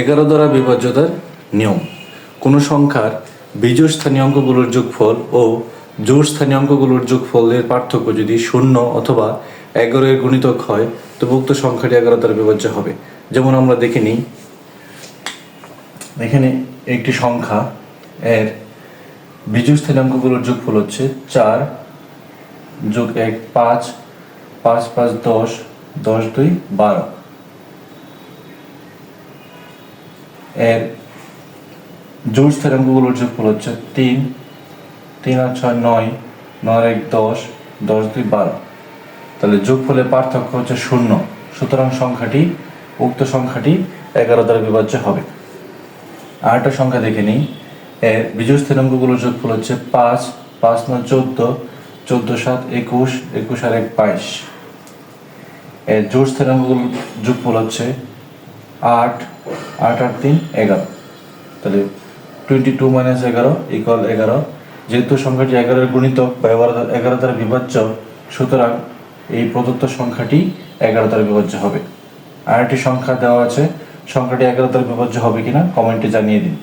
এগারো দ্বারা বিভাজ্যতার নিয়ম। কোনো সংখ্যার বিজোড় স্থানীয় অঙ্কগুলোর যোগফল ও জোড় স্থানীয় অঙ্কগুলোর যোগফলের পার্থক্য যদি শূন্য অথবা এগারো এর গুণিতক হয় তবে উক্ত সংখ্যাটি এগারো দ্বারা বিভাজ্য হবে। যেমন আমরা দেখে নিই, এখানে একটি সংখ্যা এর বিজোড় স্থানীয় অঙ্কগুলোর যোগফল হচ্ছে চার যোগ এক পাঁচ পাঁচ পাঁচ দশ দশ দুই বারো। এর জোর স্থিরাঙ্কগুলোর যোগফল হচ্ছে তিন তিন আর ছয়, নয় নয় এক, দশ দশ, দুই, বারো। তাহলে যোগফলের পার্থক্য হচ্ছে শূন্য। সুতরাং সংখ্যাটি, উক্ত সংখ্যাটি এগারো দ্বারা বিভাজ্য হবে। আর একটা সংখ্যা দেখে নিই। এর বিজোড় স্থিরাঙ্কগুলোর যোগফল হচ্ছে পাঁচ পাঁচ নয়, চোদ্দ চোদ্দ, সাত, একুশ একুশ আর এক, বাইশ। এর জোড় স্থিরাঙ্কগুলোর যোগফল হচ্ছে আট আট আট তিন এগারো। তাহলে টোয়েন্টি টু মাইনাস এগারো ইকুয়াল এগারো। যেহেতু সংখ্যাটি এগারোর গুণিতক বা এগারো এগারো দ্বারা বিভাজ্য, সুতরাং এই প্রদত্ত সংখ্যাটি এগারো দ্বারা বিভাজ্য হবে। আর একটি সংখ্যা দেওয়া আছে, সংখ্যাটি এগারো দ্বারা বিভাজ্য হবে কিনা কমেন্টে জানিয়ে দিন।